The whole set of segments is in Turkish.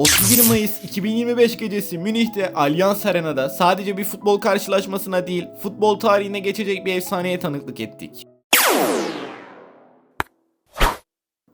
31 Mayıs 2025 gecesi Münih'te Allianz Arena'da sadece bir futbol karşılaşmasına değil, futbol tarihine geçecek bir efsaneye tanıklık ettik.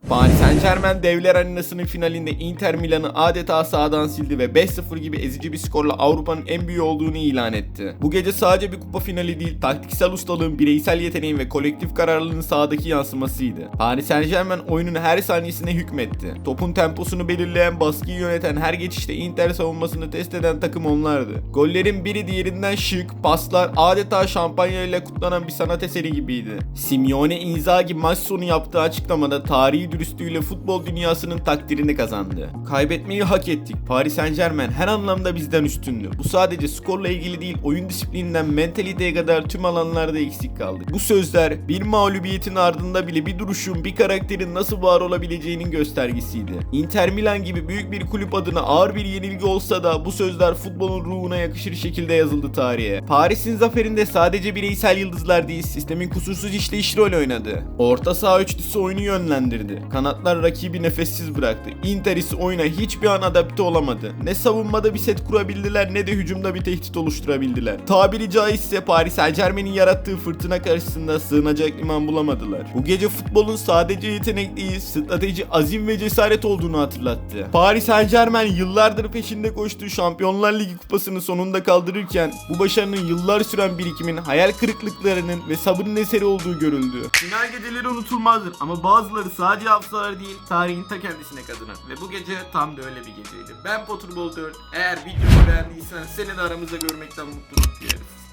Paris Saint Germain Devler Arenası'nın finalinde Inter Milan'ı adeta sağdan sildi ve 5-0 gibi ezici bir skorla Avrupa'nın en büyüğü olduğunu ilan etti. Bu gece sadece bir kupa finali değil, taktiksel ustalığın, bireysel yeteneğin ve kolektif kararlılığın sahadaki yansımasıydı. Paris Saint Germain oyunun her saniyesine hükmetti. Topun temposunu belirleyen, baskıyı yöneten, her geçişte Inter savunmasını test eden takım onlardı. Gollerin biri diğerinden şık, paslar adeta şampanya ile kutlanan bir sanat eseri gibiydi. Simeone Inzaghi maç sonu yaptığı açıklamada tarihi dürüstlüğüyle futbol dünyasının takdirini kazandı. Kaybetmeyi hak ettik. Paris Saint Germain her anlamda bizden üstündü. Bu sadece skorla ilgili değil, oyun disiplininden mentaliteye kadar tüm alanlarda eksik kaldı. Bu sözler bir mağlubiyetin ardında bile bir duruşun, bir karakterin nasıl var olabileceğinin göstergesiydi. Inter Milan gibi büyük bir kulüp adına ağır bir yenilgi olsa da bu sözler futbolun ruhuna yakışır şekilde yazıldı tarihe. Paris'in zaferinde sadece bireysel yıldızlar değil, sistemin kusursuz işleyişi rol oynadı. Orta saha üçlüsü oyunu yönlendirdi. Kanatlar rakibi nefessiz bıraktı. Inter ise oyuna hiçbir an adapte olamadı. Ne savunmada bir set kurabildiler ne de hücumda bir tehdit oluşturabildiler. Tabiri caizse Paris Saint Germain'in yarattığı fırtına karşısında sığınacak liman bulamadılar. Bu gece futbolun sadece yetenek değil, strateji, azim ve cesaret olduğunu hatırlattı. Paris Saint Germain yıllardır peşinde koştuğu Şampiyonlar Ligi kupasını sonunda kaldırırken bu başarının yıllar süren birikimin hayal kırıklıklarının ve sabrın eseri olduğu görüldü. Final geceleri unutulmazdır ama bazıları sadece hafızalar değil tarihin ta kendisine kadına ve bu gece tam da öyle bir geceydi. Ben Potterball 4. Eğer videomu beğendiysen seni de aramızda görmekten mutluluk duyarız.